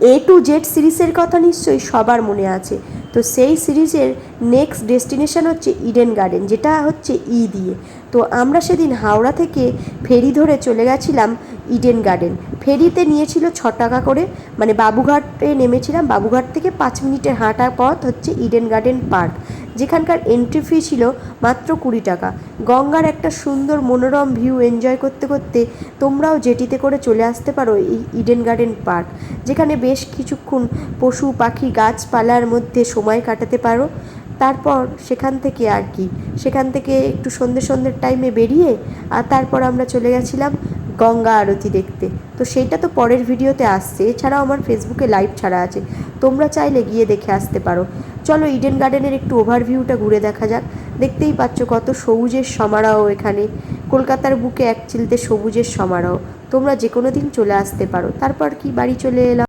A to Z সিরিজের কথা নিশ্চয়ই সবার মনে আছে। তো সেই সিরিজের নেক্সট ডেস্টিনেশন হচ্ছে ইডেন গার্ডেন যেটা হচ্ছে ই দিয়ে। তো আমরা সেদিন হাওড়া থেকে ফেরি ধরে চলে গেছিলাম ইডেন গার্ডেন ফেরিতে নিয়েছিল ছ টাকা করে মানে বাবুঘাটে নেমেছিলাম। বাবুঘাট থেকে পাঁচ মিনিটের হাঁটা পথ হচ্ছে ইডেন গার্ডেন পার্ক যেখানকার এন্ট্রি ফি ছিল মাত্র কুড়ি টাকা। গঙ্গার একটা সুন্দর মনোরম ভিউ এনজয় করতে করতে তোমরাও জেটিতে করে চলে আসতে পারো এই ইডেন গার্ডেন পার্ক যেখানে বেশ কিছুক্ষণ পশু, পাখি, গাছপালার মধ্যে সময় কাটাতে পারো। তারপর সেখান থেকে আর কি, সেখান থেকে একটু সন্ধ্যে সন্ধ্যের টাইমে বেরিয়ে আর তারপর আমরা চলে গেছিলাম গঙ্গা আরতি দেখতে। তো সেইটা তো পরের ভিডিওতে আসছে, এছাড়াও আমার ফেসবুকে লাইভ ছাড়া আছে। তোমরা চাইলে গিয়ে দেখে আসতে পারো। চলো ইডেন গার্ডেনের একটু ওভারভিউটা ঘুরে দেখা যাক। দেখতেই পাচ্ছ কত সবুজের সমারোহ এখানে। কলকাতার বুকে এক চিলতে সবুজের সমারোহ। তোমরা যে কোনো দিন চলে আসতে পারো। তারপর কি বাড়ি চলে এলাম?